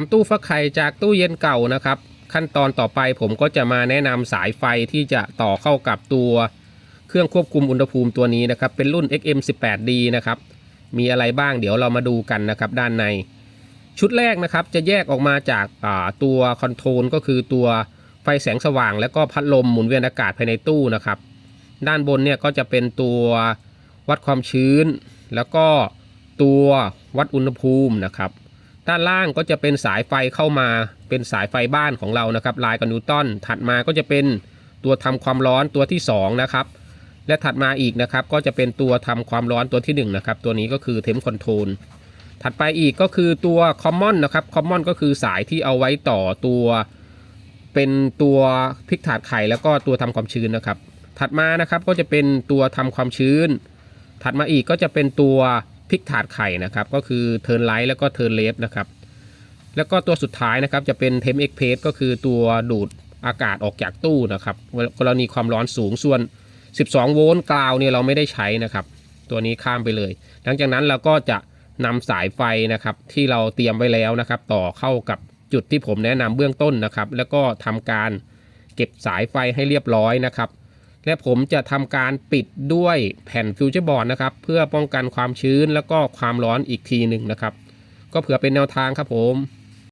ทำตู้ฟักไข่จากตู้เย็นเก่านะครับ ขั้นตอนต่อไปผมก็จะมาแนะนำสายไฟที่จะต่อเข้ากับตัวเครื่องควบคุมอุณหภูมิตัวนี้นะครับ เป็นรุ่น XM18D นะครับ มีอะไรบ้างเดี๋ยวเรามาดูกันนะครับด้านใน ชุดแรกนะครับจะแยกออกมาจากาตัวคอนโทรลก็คือตัวไฟแสงสว่าง แล้วก็พัดลมหมุนเวียนอากาศภายในตู้นะครับ ด้านบนเนี่ยก็จะเป็นตัววัดความชื้น แล้วก็ตัววัดอุณหภูมินะครับ ด้านล่างก็จะเป็นสายไฟเข้ามาเป็นสายไฟบ้านของเรานะครับ ลายกับนิวตันถัดมาก็จะเป็นตัวทำความร้อนตัวที่สองนะครับ และถัดมาอีกนะครับ ก็จะเป็นตัวทำความร้อนตัวที่หนึ่งนะครับ ตัวนี้ก็คือเทมคอนโทรลถัดไปอีกก็คือตัว Common นะครับ Common ก็คือสายที่เอาไว้ต่อตัวเป็นตัวพลิกถาดไข่แล้วก็ตัวทำความชื้นนะครับ ถัดมานะครับก็จะเป็นตัวทำความชื้น ถัดมาอีกก็จะเป็นตัว พลิกถาดไข่นะครับ ก็คือเทิร์นไลท์แล้วก็เทิร์นเลฟนะครับ แล้วก็ตัวสุดท้ายนะครับจะเป็นเทมเอ็กเพสก็คือตัวดูดอากาศออกจากตู้นะครับกรณีความร้อนสูงส่วน 12 โวลต์กราวเนี่ยเราไม่ได้ใช้นะครับ ตัวนี้ข้ามไปเลย หลังจากนั้นเราก็จะนำสายไฟนะครับ ที่เราเตรียมไว้แล้วนะครับ ต่อเข้ากับจุดที่ผมแนะนำเบื้องต้นนะครับ แล้วก็ทำการเก็บสายไฟให้เรียบร้อยนะครับ และผมจะทำการปิดด้วยแผ่นฟิวเจอร์บอร์ดนะครับ เพื่อป้องกันความชื้นแล้วก็ความร้อนอีกทีหนึ่งนะครับ ก็เผื่อเป็นแนวทางครับผม